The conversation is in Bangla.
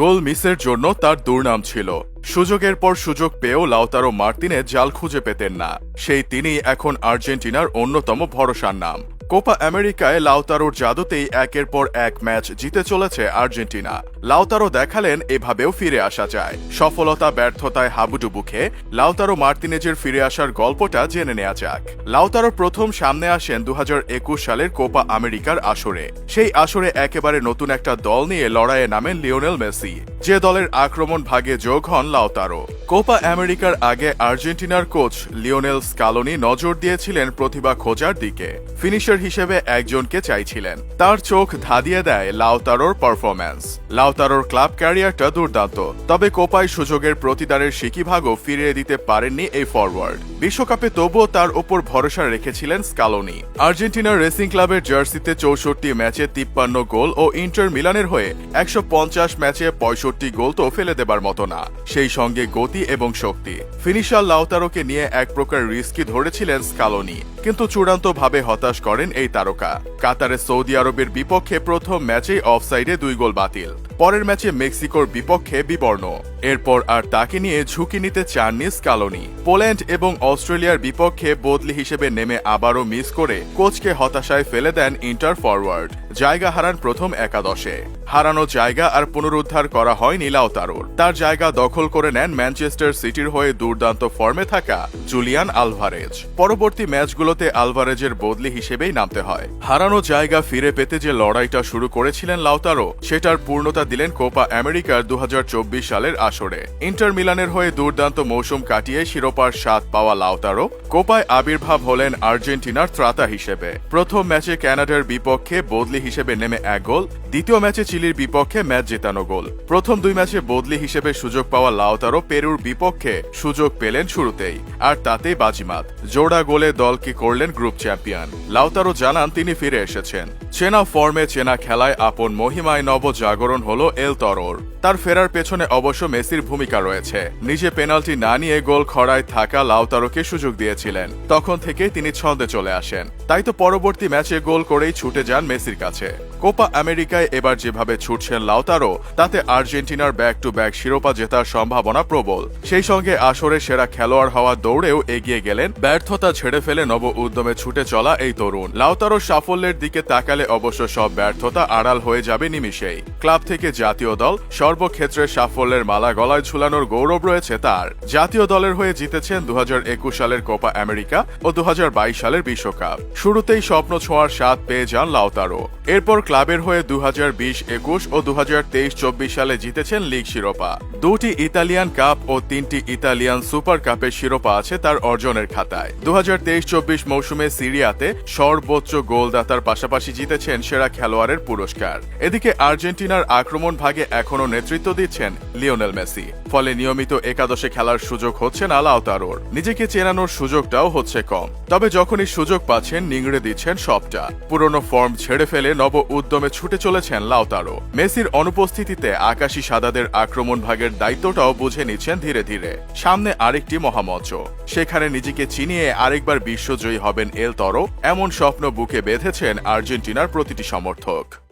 গোল মিসের জন্য তার দুর্নাম ছিল। সুযোগের পর সুযোগ পেয়েও লাউতারো মার্তিনে জাল খুঁজে পেতেন না। সেই তিনি এখন আর্জেন্টিনার অন্যতম ভরসার নাম। কোপা আমেরিকায় লাউতারোর জাদুতেই একের পর এক ম্যাচ জিতে চলেছে আর্জেন্টিনা। লাউতারো দেখালেন এভাবেও ফিরে আসা যায়। সফলতা, ব্যর্থতায় হাবুডুবু খেয়ে লাউতারো মার্তিনেজের ফিরে আসার গল্পটা জেনে নেওয়া যাক। লাউতারো প্রথম সামনে আসেন দু হাজার একুশ সালের কোপা আমেরিকার আসরে। সেই আসরে একেবারে নতুন একটা দল নিয়ে লড়াইয়ে নামেন লিওনেল মেসি। যে দলের আক্রমণ ভাগে যোগ হন লাউতারো কোপা আমেরিকার আগে আর্জেন্টিনার কোচ লিওনেল স্কালোনি নজর দিয়েছিলেন প্রতিভা খোঁজার দিকে। ফিনিশার হিসেবে একজনকে চাইছিলেন। তার চোখ ধাঁধিয়ে দেয় লাউতারোর পারফরম্যান্স। লাউতারোর ক্লাব ক্যারিয়ারটা দুর্দান্ত। তবে কোপায় সুযোগের প্রতিদানের সিকিভাগও ফিরিয়ে দিতে পারেননি এই ফরওয়ার্ড। বিশ্বকাপে তবুও তার ওপর ভরসা রেখেছিলেন স্কালোনি। আর্জেন্টিনার রেসিং ক্লাবের জার্সিতে চৌষট্টি ম্যাচে তিপ্পান্ন গোল ও ইন্টার মিলানের হয়ে একশো পঞ্চাশ ম্যাচে পঁয়ষট্টি গোল তো ফেলে দেবার মতো না। সেই সঙ্গে গতি এবং শক্তি। ফিনিশার লাউতারোকে নিয়ে এক প্রকার রিস্কি ধরেছিলেন স্কালোনি, কিন্তু চূড়ান্তভাবে হতাশ করেন এই তারকা। কাতারে সৌদি আরবের বিপক্ষে প্রথম ম্যাচেই অফসাইডে দুই গোল বাতিল। পরের ম্যাচে মেক্সিকোর বিপক্ষে বিবর্ণ। এরপর আর তাকে নিয়ে ঝুঁকি নিতে চাননি স্কালোনি। পোল্যান্ড এবং অস্ট্রেলিয়ার বিপক্ষে বদলি হিসেবে নেমে আবারও মিস করে কোচকে হতাশায় ফেলে দেন ইন্টার ফরওয়ার্ড। জায়গা হারান প্রথম একাদশে। হারানো জায়গা আর পুনরুদ্ধার করা হয় নীলাওতারোর তার জায়গা দখল করে নেন ম্যানচেস্টার সিটির হয়ে দুর্দান্ত ফর্মে থাকা জুলিয়ান আলভারেজ। পরবর্তী ম্যাচগুলোতে আলভারেজের বদলি হিসেবেই নামতে হয়। হারানো জায়গা ফিরে পেতে যে লড়াইটা শুরু করেছিলেন লাউতারো সেটার পূর্ণতা দিলেন কোপা আমেরিকার দু হাজার চব্বিশ সালের আসরে। ইন্টার মিলানের হয়ে দুর্দান্ত মৌসুম কাটিয়ে শিরোপার স্বাদ পাওয়া লাউতারো কোপায় আবির্ভাব হলেন আর্জেন্টিনার ত্রাতা হিসেবে। প্রথম ম্যাচে ক্যানাডার বিপক্ষে বদলি হিসেবে নেমে এক গোল দ্বিতীয় ম্যাচে চিলির বিপক্ষে ম্যাচ জেতানো গোল। প্রথম দুই ম্যাচে বদলি হিসেবে সুযোগ পাওয়া লাউতারো পেরুর বিপক্ষে সুযোগ পেলেন শুরুতেই, আর তাতেই বাজিমাত। জোড়া গোলে দলকে করলেন গ্রুপ চ্যাম্পিয়ন? লাউতারো জানান তিনি ফিরে এসেছেন। চেনা ফর্মে চেনা খেলায় আপন মহিমায় নব জাগরণ হল এল তরর। তার ফেরার পেছনে অবশ্য মেসির ভূমিকা রয়েছে। নিজে পেনাল্টি না নিয়ে গোল খড়ায় থাকা লাউতারোকে সুযোগ দিয়েছিলেন। তখন থেকে তিনি ছন্দে চলে আসেন। তাই তো পরবর্তী ম্যাচে গোল করেই ছুটে যান মেসির কাছে। কোপা আমেরিকায় এবার যেভাবে ছুটছেন লাউতারো তাতে আর্জেন্টিনার ব্যাক টু ব্যাক শিরোপা জেতার সম্ভাবনা প্রবল। সেই সঙ্গে আসরে সেরা খেলোয়াড় হওয়ার দৌড়েও এগিয়ে গেলেন, ব্যর্থতা ছেড়ে ফেলে নব উদ্যমে ছুটে চলা এই তরুণ। লাউতারোর সাফল্যের দিকে তাকালে অবশ্য সব ব্যর্থতা আড়াল হয়ে যাবে নিমিষেই। ক্লাব থেকে জাতীয় দল, সর্বক্ষেত্রে সাফল্যের মালা গলায় ঝুলানোর গৌরব রয়েছে তার। জাতীয় দলের হয়ে জিতেছেন দু হাজার একুশ সালের কোপা আমেরিকা ও দু হাজার বাইশ সালের বিশ্বকাপ। শুরুতেই স্বপ্ন ছোঁয়ার স্বাদ পেয়ে যান লাউতারো এরপর ক্লাবের হয়ে দু একুশ ও দু চব্বিশ সালে জিতেছেন লিগ শিরোপা। দুটি ইতালিয়ান কাপ ও তিনটি ইতালিয়ান সুপার কাপের শিরোপা আছে তার অর্জনের খাতায়। দু চব্বিশ মৌসুমে সিরিয়াতে সর্বোচ্চ গোলদাতার পাশাপাশি জিতেছেন সেরা খেলোয়াড়ের পুরস্কার। এদিকে আর্জেন্টিনার আক্রমণ ভাগে এখনও নেতৃত্ব দিচ্ছেন লিওনেল মেসি। ফলে নিয়মিত একাদশে খেলার সুযোগ হচ্ছে না লাউতারোর নিজেকে চেনানোর সুযোগটাও হচ্ছে কম। তবে যখনই সুযোগ পাচ্ছেন, নিংড়ে দিচ্ছেন সবটা। পুরনো ফর্ম ছেড়ে ফেলে নব উদ্যমে ছুটে চলেছেন লাউতারো মেসির অনুপস্থিতিতে আকাশী সাদাদের আক্রমণ ভাগের দায়িত্বটাও বুঝে নিচ্ছেন ধীরে ধীরে। সামনে আরেকটি মহামঞ্চ। সেখানে নিজেকে চিনিয়ে আরেকবার বিশ্বজয়ী হবেন এল তরো, এমন স্বপ্ন বুকে বেঁধেছেন আর্জেন্টিনার প্রতিটি সমর্থক।